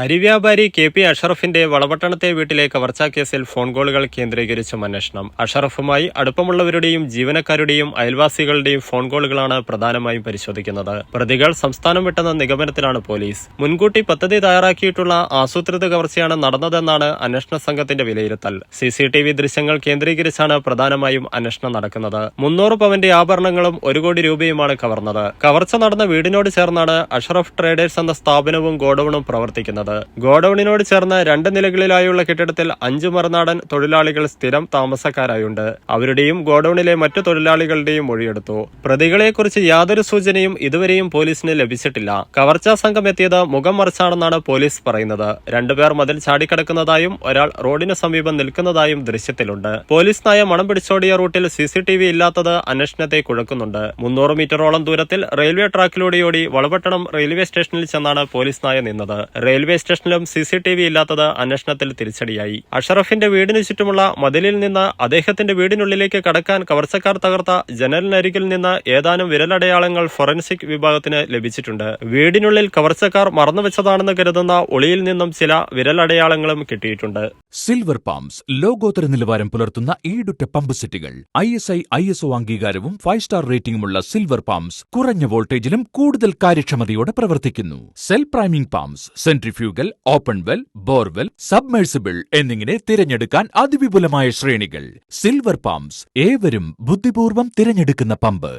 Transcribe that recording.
അരിവ്യാപാരി K P അഷറഫിന്റെ വളപട്ടണത്തെ വീട്ടിലെ കവർച്ചാ കേസിൽ phone കോളുകൾ കേന്ദ്രീകരിച്ചും അന്വേഷണം. അഷറഫുമായി അടുപ്പമുള്ളവരുടെയും ജീവനക്കാരുടെയും അയൽവാസികളുടെയും ഫോൺ കോളുകളാണ് പ്രധാനമായും പരിശോധിക്കുന്നത്. പ്രതികൾ സംസ്ഥാനം വിട്ടെന്ന നിഗമനത്തിലാണ് പോലീസ്. മുൻകൂട്ടി പദ്ധതി തയ്യാറാക്കിയിട്ടുള്ള ആസൂത്രിത കവർച്ചയാണ് നടന്നതെന്നാണ് അന്വേഷണ സംഘത്തിന്റെ വിലയിരുത്തൽ. സിസിടിവി ദൃശ്യങ്ങൾ കേന്ദ്രീകരിച്ചാണ് പ്രധാനമായും അന്വേഷണം നടക്കുന്നത്. മുന്നൂറ് പവന്റെ ആഭരണങ്ങളും ഒരു കോടി രൂപയുമാണ് കവർന്നത്. കവർച്ച നടന്ന വീടിനോട് ചേർന്നാണ് അഷറഫ് ട്രേഡേഴ്സ് എന്ന സ്ഥാപനവും ഗോഡൌണും പ്രവർത്തിക്കുന്നത്. ഗോഡൌണിനോട് ചേർന്ന് രണ്ട് നിലകളിലായുള്ള കെട്ടിടത്തിൽ അഞ്ചു മറുനാടൻ തൊഴിലാളികൾ സ്ഥിരം താമസക്കാരായുണ്ട്. അവരുടെയും ഗോഡൌണിലെ മറ്റു തൊഴിലാളികളുടെയും മൊഴിയെടുത്തു. പ്രതികളെക്കുറിച്ച് യാതൊരു സൂചനയും ഇതുവരെയും പോലീസിന് ലഭിച്ചിട്ടില്ല. കവർച്ചാ സംഘം എത്തിയത് മുഖം മറിച്ചാണെന്നാണ് പോലീസ് പറയുന്നത്. രണ്ടുപേർ മതിൽ ചാടിക്കടക്കുന്നതായും ഒരാൾ റോഡിന് സമീപം നിൽക്കുന്നതായും ദൃശ്യത്തിലുണ്ട്. പോലീസ് നായ മണം പിടിച്ചോടിയ റൂട്ടിൽ സി സി ടി വി ഇല്ലാത്തത് അന്വേഷണത്തെ കുഴക്കുന്നുണ്ട്. മുന്നൂറ് മീറ്ററോളം ദൂരത്തിൽ റെയിൽവേ ട്രാക്കിലൂടെയോടി വളപട്ടണം റെയിൽവേ സ്റ്റേഷനിൽ ചെന്നാണ് പോലീസ് നായ നിന്നത്. റെയിൽവേ സ്റ്റേഷനിലും സി സി ടി വി ഇല്ലാത്തത് അന്വേഷണത്തിൽ തിരിച്ചടിയായി. അഷറഫിന്റെ വീടിനു ചുറ്റുമുള്ള മതിലിൽ നിന്ന് അദ്ദേഹത്തിന്റെ വീടിനുള്ളിലേക്ക് കടക്കാൻ കവർച്ചക്കാർ തകർത്ത ജനലിനരികിൽ നിന്ന് ഏതാനും വിരലടയാളങ്ങൾ ഫോറൻസിക് വിഭാഗത്തിന് ലഭിച്ചിട്ടുണ്ട്. വീടിനുള്ളിൽ കവർച്ചക്കാർ മറന്നുവെച്ചതാണെന്ന് കരുതുന്ന ഒളിയിൽ നിന്നും ചില വിരലടയാളങ്ങളും കിട്ടിയിട്ടുണ്ട്. സിൽവർ പാംസ് ലോകോത്തര നിലവാരം പുലർത്തുന്ന ഈടുറ്റ പമ്പ് സെറ്റുകൾ I S I I S O അംഗീകാരവും ഫൈവ് സ്റ്റാർ റേറ്റിംഗുമുള്ള സിൽവർ പാംസ് കുറഞ്ഞ വോൾട്ടേജിലും കൂടുതൽ കാര്യക്ഷമതയോടെ പ്രവർത്തിക്കുന്നു. Self priming pumps centrifugal open well borewell submersible എന്നിങ്ങനെ തിരഞ്ഞെടുക്കാൻ അതിവിപുലമായ ശ്രേണികൾ. സിൽവർ പാംസ് ഏവരും ബുദ്ധിപൂർവം തിരഞ്ഞെടുക്കുന്ന പമ്പ്.